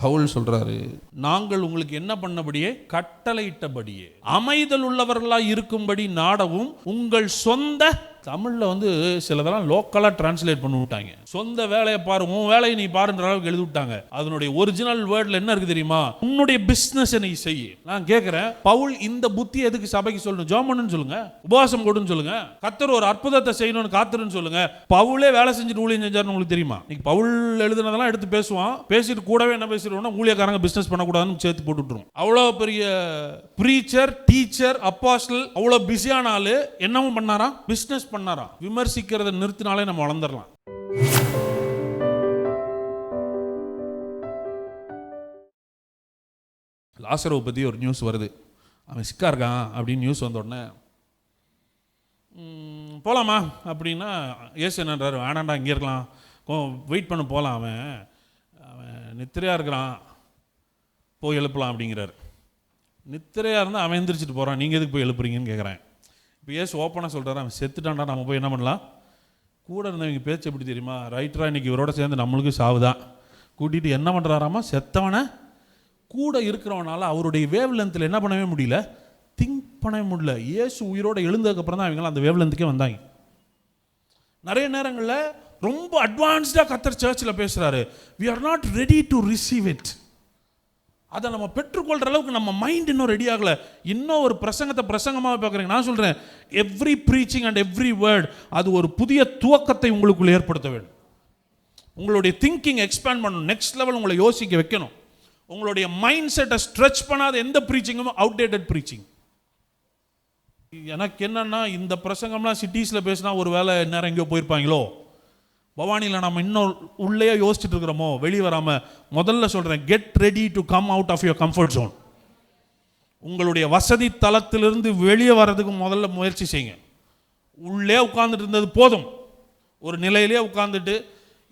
பவுல் சொல்றாரு நாங்கள் உங்களுக்கு என்ன பண்ணபடியே? கட்டளையிட்டபடியே. அமைதல் உள்ளவர்களாய் இருக்கும்படி நாடவும் உங்கள் சொந்த தமிழ்ல வந்து சிலதெல்லாம் லோக்கலாக டிரான்ஸ்லேட் பண்ணி விட்டாங்க. சொந்த வேலையை பாரு உன் வேலையை நீ பாருன்ற அளவுக்கு எழுதி விட்டாங்க. அதனுடைய ஒரிஜினல் வேர்டில் என்ன இருக்கு தெரியுமா? உன்னுடைய பிஸ்னஸ் நீ செய். நான் கேட்குறேன் பவுல் இந்த புத்தி எதுக்கு சபைக்கு சொல்லணும்? ஜோமன்னு சொல்லுங்க உபவாசம் கொடுன்னு சொல்லுங்க கத்தர் ஒரு அற்புதத்தை செய்யணும்னு காத்துருன்னு சொல்லுங்க பவுலே வேலை செஞ்சுட்டு ஊழியம் செஞ்சாருன்னு உங்களுக்கு தெரியுமா? நீ பவுல் எழுதுனதெல்லாம் எடுத்து பேசுவான் பேசிட்டு கூடவே என்ன பேசிடுவோம்னா ஊழியக்காரங்க பிஸ்னஸ் பண்ணக்கூடாதுன்னு சேர்த்து போட்டுட்டுரும் அவ்வளோ பெரிய ப்ரீச்சர் டீச்சர் அப்பாஸ்டல் அவ்வளோ பிஸியான ஆள் என்னவும் பண்ணாராம்? பண்ணாரா பண்ணாராம். விமர்சிக்கிறத நிறுத்தினாலே நம்ம வளர்ந்துடலாம் லாசரவை பற்றி ஒரு நியூஸ் வருது. அவன் சிக்கா இருக்கான் அப்படின்னு நியூஸ் வந்த உடனே போகலாமா அப்படின்னா ஏசு என்னன்றாரு. வேணாண்டா இங்கே இருக்கலாம். வெயிட் பண்ண போகலாம் அவன். அவன் நித்திரையாக இருக்கிறான். போய் எழுப்பலாம் அப்படிங்கிறாரு. நித்திரையாக இருந்தால் அவன் எந்திரிச்சிட்டு போகிறான் நீங்கள் எதுக்கு போய் எழுப்புறீங்கன்னு கேட்குறேன் இப்போ ஏசு ஓப்பனாக சொல்கிறாரு அவன் செத்துட்டான்டா நம்ம போய் என்ன பண்ணலாம்? கூட இருந்தவங்க பேச்சு எப்படி தெரியுமா? ரைட்டரா இன்றைக்கி இவரோட சேர்ந்து நம்மளுக்கு சாவுதான். கூட்டிகிட்டு என்ன பண்ணுறாராமா செத்தவனை கூட இருக்கிறவனால அவருடைய வேவ் லென்த்தில் என்ன பண்ணவே முடியல? திங்க் பண்ணவே முடியல. இயேசு உயிரோட எழுந்ததுக்கப்புறம் தான் அவங்களாம் அந்த வேவ் லென்த்துக்கே வந்தாங்க. நிறைய நேரங்களில் ரொம்ப அட்வான்ஸ்டாக கத்தர் சர்ச்சில் பேசுகிறாரு we are not ready to receive it அதை நம்ம பெற்றுக்கொள்கிற அளவுக்கு நம்ம மைண்ட் இன்னும் ரெடி ஆகலை. இன்னும் ஒரு பிரசங்கத்தை பிரசங்கமாக பார்க்குறீங்க. நான் சொல்கிறேன் every preaching and every word அது ஒரு புதிய துவக்கத்தை உங்களுக்குள்ள ஏற்படுத்த வேண்டும். உங்களுடைய திங்கிங் எக்ஸ்பேண்ட் பண்ணணும். நெக்ஸ்ட் லெவல் உங்களை யோசிக்க வைக்கணும். உங்களுடைய மைண்ட் செட்டை ஸ்ட்ரெச் பண்ணாத எந்த ப்ரீச்சிங்கும் அவுடேட்டட் ப்ரீச்சிங் எனக்கு என்னென்னா இந்த பிரசங்கம்லாம் சிட்டிஸில் பேசினா ஒரு வேலை நேரம் எங்கேயோ போயிருப்பாங்களோ? பவானியில் நம்ம இன்னும் உள்ளே யோசிச்சுட்டு இருக்கிறோமோ வெளியே வராமல் முதல்ல சொல்கிறேன் get ready to come out of your comfort zone உங்களுடைய வசதி தளத்திலிருந்து வெளியே வர்றதுக்கு முதல்ல முயற்சி செய்யுங்க. உள்ளே உட்காந்துட்டு இருந்தது போதும். ஒரு நிலையிலே உட்காந்துட்டு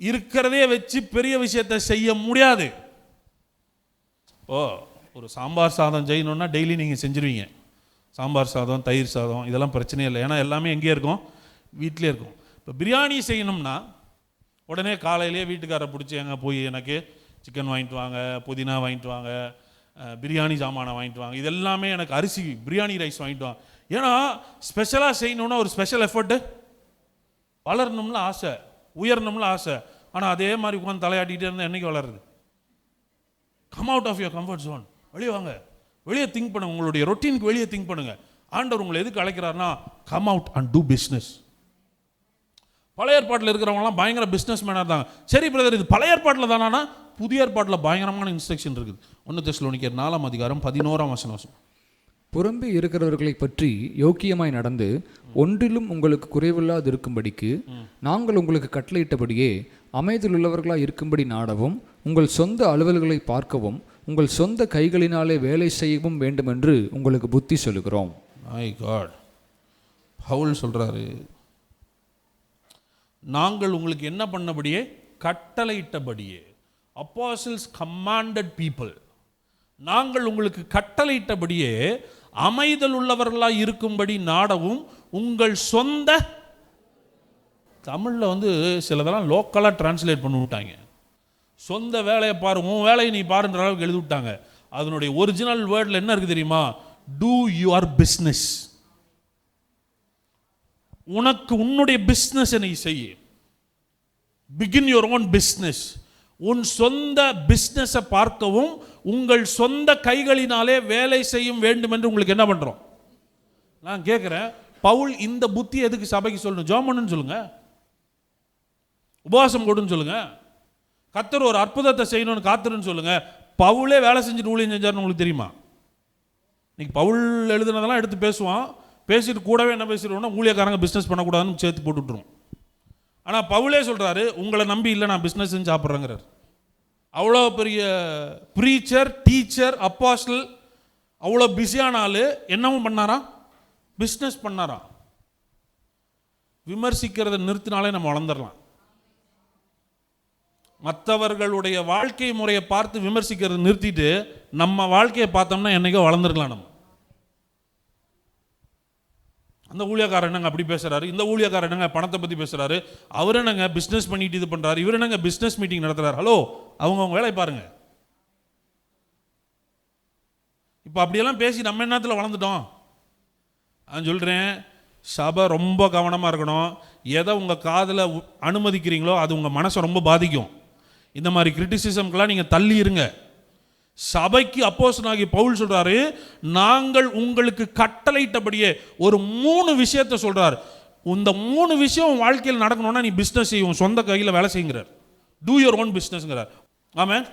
இருக்கிறதே வச்சு பெரிய விஷயத்தை செய்ய முடியாது. ஓ ஒரு சாம்பார் சாதம் செய்யணுன்னா டெய்லி நீங்கள் செஞ்சுருவீங்க. சாம்பார் சாதம் தயிர் சாதம் இதெல்லாம் பிரச்சனையே இல்லை. ஏன்னா எல்லாமே எங்கேயே இருக்கும்? வீட்டிலே இருக்கும். இப்போ பிரியாணி செய்யணும்னா உடனே காலையிலேயே வீட்டுக்காரரை பிடிச்சி எங்கே போய் எனக்கு சிக்கன் வாங்கிட்டு வாங்க புதினா வாங்கிட்டு வாங்க பிரியாணி சாமானை வாங்கிட்டு வாங்க. இது எல்லாமே எனக்கு அரிசி பிரியாணி ரைஸ் வாங்கிட்டு வாங்க. ஏன்னா ஸ்பெஷலாக செய்யணும்னா ஒரு ஸ்பெஷல் எஃபர்ட்டு வளரணும்னு ஆசை. உயரணும்னு ஆசை. ஆனால் அதே மாதிரி உட்காந்து தலையாட்டிகிட்டே இருந்தால் என்னைக்கு வளருது? Come out of your comfort zone வெளியே வாங்க. வெளியே திங்க் பண்ணுங்க. உங்களுடைய ரொட்டீனுக்கு வெளியே திங்க் பண்ணுங்கள் ஆண்டவர் உங்களை எதுக்கு அழைக்கிறாருன்னா come out and do business பழைய ஏற்பாட்டில் இருக்கிறவங்கலாம் பயங்கர பிஸ்னஸ் மேனாக இருந்தாங்க. சரி பிரதர் இது பழைய ஏற்பாட்டில் தானா புதிய ஏற்பாட்டில் பயங்கரமான இன்ஸ்ட்ரக்ஷன் இருக்குது. ஒன்று தெஸ்லோனிக்கர் நாலாம் அதிகாரம் பதினோராம் வசனம் புறம்பே இருக்கிறவர்களை பற்றி யோக்கியமாய் நடந்து ஒன்றிலும் உங்களுக்கு குறைவில்லாது இருக்கும்படிக்கு நாங்கள் உங்களுக்கு கட்டளையிட்டபடியே அமைதியுள்ளவர்களாய் இருக்கும்படி நாடவும் உங்கள் சொந்த அலுவல்களை பார்க்கவும் உங்கள் சொந்த கைகளினாலே வேலை செய்யவும் வேண்டுமென்று உங்களுக்கு புத்தி சொல்லுகிறோம். மை காட் பவுல் சொல்றாரு நாங்கள் உங்களுக்கு என்ன பண்ணபடியே? கட்டளையிட்டபடியே. அப்பாசில்ஸ் கமாண்டட் பீப்புள் நாங்கள் உங்களுக்கு கட்டளையிட்டபடியே அமைதல் உள்ளவர்களாக இருக்கும்படி நாடவும் உங்கள் சொந்த தமிழில் வந்து சிலதெல்லாம் லோக்கலாக டிரான்ஸ்லேட் பண்ணி விட்டாங்க. சொந்த வேலையை பாரு உன் வேலையை நீ பாருன்ற அளவுக்கு எழுதி விட்டாங்க. அதனுடைய ஒரிஜினல் வேர்டில் என்ன இருக்குது தெரியுமா? டூ யுவர் பிஸ்னஸ் உனக்கு உன்னுடைய பிஸ்னஸ் நீ செய்ய. பிகின் யுவர் ஓன் பிஸ்னஸ் உன் சொந்த பிஸ்னஸை பார்க்கவும் உங்கள் சொந்த கைகளினாலே வேலை செய்யும் வேண்டும் என்று உங்களுக்கு என்ன பண்ணுறோம் நான் கேட்குறேன் பவுல் இந்த புத்தி எதுக்கு சபைக்கு சொல்லணும்? ஜோமனு சொல்லுங்க. உபவாசம் கொடுன்னு சொல்லுங்க. கத்தர் ஒரு அற்புதத்தை செய்யணும்னு காத்துருன்னு சொல்லுங்க. பவுலே வேலை செஞ்சுட்டு ஊழியம் செஞ்சாருன்னு உங்களுக்கு தெரியுமா? இன்னைக்கு பவுல் எழுதுனதெல்லாம் எடுத்து பேசுவான். பேசிட்டு கூடவே என்ன பேசிடுவோம்னா ஊழியக்காரங்க பிஸ்னஸ் பண்ணக்கூடாதுன்னு சேர்த்து போட்டுட்ருவோம் ஆனால் பவுலே சொல்கிறாரு உங்களை நம்பி இல்லை நான் பிஸ்னஸ் செஞ்சு சாப்பிட்றேங்கிறார். அவ்வளோ பெரிய ப்ரீச்சர் டீச்சர் அப்பாஸ்டல் அவ்வளோ பிஸியான ஆள் என்னவும் பண்ணாரா? பிஸ்னஸ் பண்ணாராம் விமர்சிக்கிறத நிறுத்தினாலே நம்ம வளர்ந்துடலாம். மற்றவர்களுடைய வாழ்க்கை முறையை பார்த்து விமர்சிக்கிறத நிறுத்திட்டு நம்ம வாழ்க்கையை பார்த்தோம்னா என்னைக்கோ வளர்ந்துருக்கலாம் நம்ம. அந்த ஊழியக்காரர் என்னங்க அப்படி பேசுகிறாரு இந்த ஊழியக்காரர் என்னங்க பணத்தை பற்றி பேசுகிறாரு அவர் என்னங்க பிஸ்னஸ் பண்ணிட்டு இது பண்ணுறாரு இவர் என்னங்க பிஸ்னஸ் மீட்டிங் நடத்துகிறார் ஹலோ அவங்க அவங்க வேலையை பாருங்கள் இப்போ அப்படியெல்லாம் பேசி நம்ம என்னத்தில் வளர்ந்துட்டோம். நான் சொல்கிறேன் சபை ரொம்ப கவனமாக இருக்கணும். எதை உங்கள் காதில் அனுமதிக்கிறீங்களோ அது உங்கள் மனசை ரொம்ப பாதிக்கும். இந்த மாதிரி கிரிட்டிசிசம்க்கெலாம் நீங்கள் தள்ளி இருங்க. சபைக்கு அப்போசனாகி பவுல் சொல்கிறாரு நாங்கள் உங்களுக்கு கட்டளையிட்டபடியே ஒரு மூணு விஷயத்தை சொல்கிறார் இந்த மூணு விஷயம் உன் வாழ்க்கையில் நடக்கணும்னா நீ பிஸ்னஸ் செய்யும் சொந்த கையில் வேலை செய்யுங்கிறார். டூ யுவர் ஓன் பிஸ்னஸ்ங்கிறார் ஆமாம்